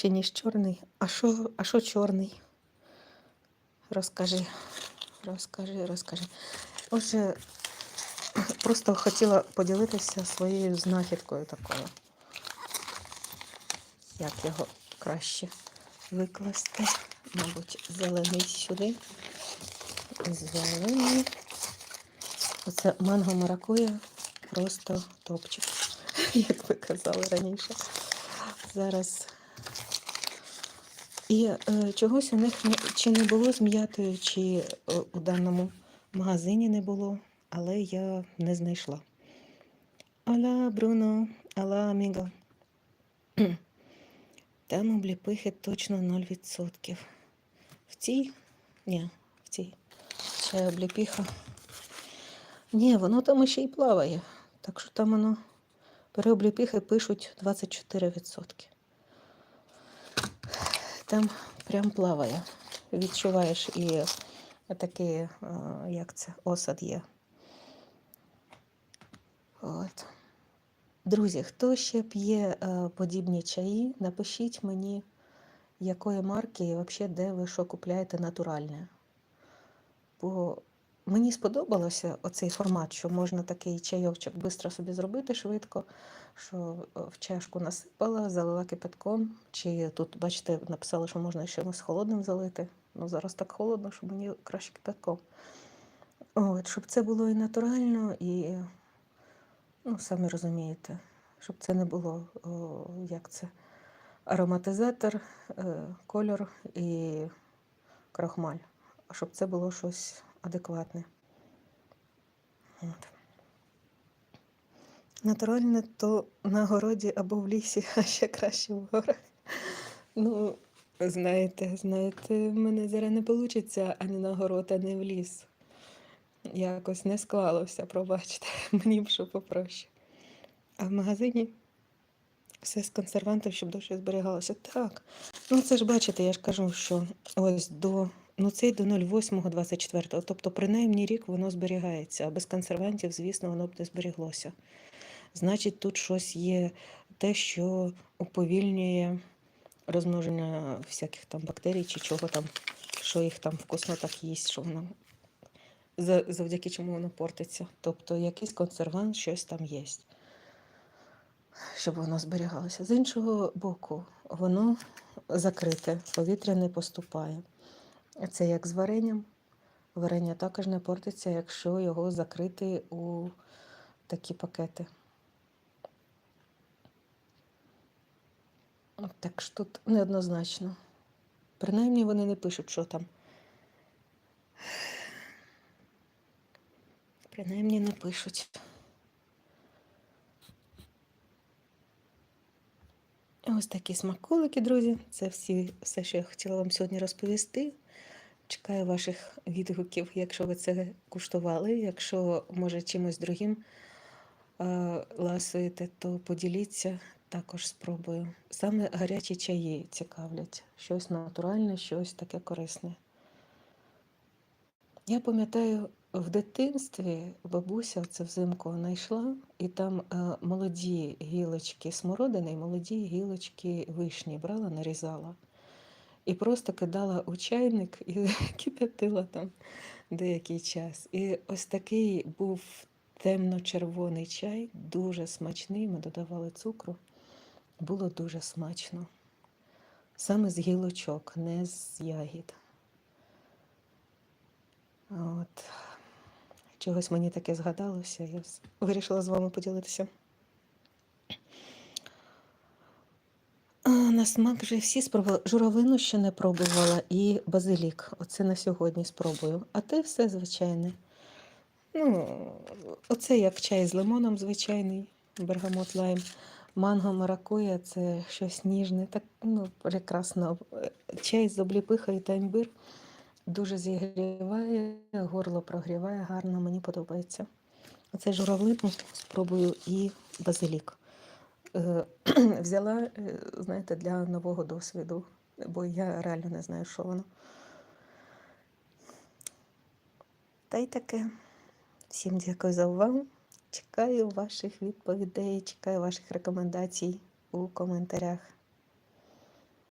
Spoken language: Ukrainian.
краще, ніж чорний. А що, а що чорний? Розкажи, розкажи, розкажи. Отже, просто хотіла поділитися своєю знахідкою такою. Як його краще викласти? Мабуть, зелений сюди. Зелений. Оце манго маракуя просто топчик, як ви казали раніше. Зараз. І е, чогось у них не, чи не було з чи е, у даному магазині не було, але я не знайшла. Аля, Бруно, аля, аміго. Там обліпихи точно 0%. В цій? Ні, в цій. Ще обліпіха. Ні, воно там ще й плаває. Так що там воно переобліпіхи пишуть 24%. Там прям плаває. Відчуваєш і такий, е, як це, осад є. От. Друзі, хто ще п'є е, подібні чаї, напишіть мені, якої марки і взагалі де ви що купляєте натуральне. Бо мені сподобалося оцей формат, що можна такий чайовчик швидко собі зробити швидко, що е, в чашку насипала, залила кипятком. Чи тут, бачите, написали, що можна ще чимось холодним залити. Ну, зараз так холодно, що мені краще кипятком. От, щоб це було і натурально, і, ну, самі розумієте, щоб це не було, о, як це, ароматизатор, е, кольор і крахмаль. А щоб це було щось адекватне. От. Натуральне то на городі або в лісі, а ще краще в горах. Ну, знаєте, знаєте, в мене зараз не вийде ані на город, ані в ліс. Якось не склалося, пробачте, мені б що попроще. А в магазині все з консервантів, щоб довше зберігалося. Так. Ну, це ж бачите, я ж кажу, що ось до. Ну, цей до 08.24, тобто, принаймні рік воно зберігається, а без консервантів, звісно, воно б не зберіглося. Значить, тут щось є те, що уповільнює розмноження всяких там бактерій чи чого там, що їх там вкусно так їсть, що воно завдяки чому воно портиться. Тобто якийсь консервант, щось там є, щоб воно зберігалося. З іншого боку, воно закрите, повітря не поступає. Це як з варенням. Варення також не портиться, якщо його закрити у такі пакети. Так що тут неоднозначно. Принаймні вони не пишуть, що там. Принаймні не пишуть. Ось такі смаколики, друзі. Це всі, все, що я хотіла вам сьогодні розповісти. Чекаю ваших відгуків, якщо ви це куштували. Якщо, може, чимось другим е, ласуєте, то поділіться, також спробую. Саме гарячі чаї цікавлять. Щось натуральне, щось таке корисне. Я пам'ятаю, в дитинстві бабуся це взимку знайшла, і там е, молоді гілочки смородини і молоді гілочки вишні брала, нарізала. І просто кидала у чайник і кипятила там деякий час. І ось такий був темно-червоний чай, дуже смачний. Ми додавали цукру. Було дуже смачно. Саме з гілочок, не з ягід. От. Чогось мені таке згадалося, я вирішила з вами поділитися. А, на смак вже всі спробувала. Журавлину ще не пробувала і базилік. Оце на сьогодні спробую. А те все звичайне. Ну, оце як чай з лимоном звичайний, бергамот лайм. Манго маракуя це щось ніжне, так ну, прекрасно. Чай з обліпихою та імбир дуже зігріває, горло прогріває, гарно, мені подобається. Оце журавлину спробую і базилік. Е, Взяла, е, знаєте, для нового досвіду, бо я реально не знаю, що воно. Та й таке. Всім дякую за увагу. Чекаю ваших відповідей, чекаю ваших рекомендацій у коментарях.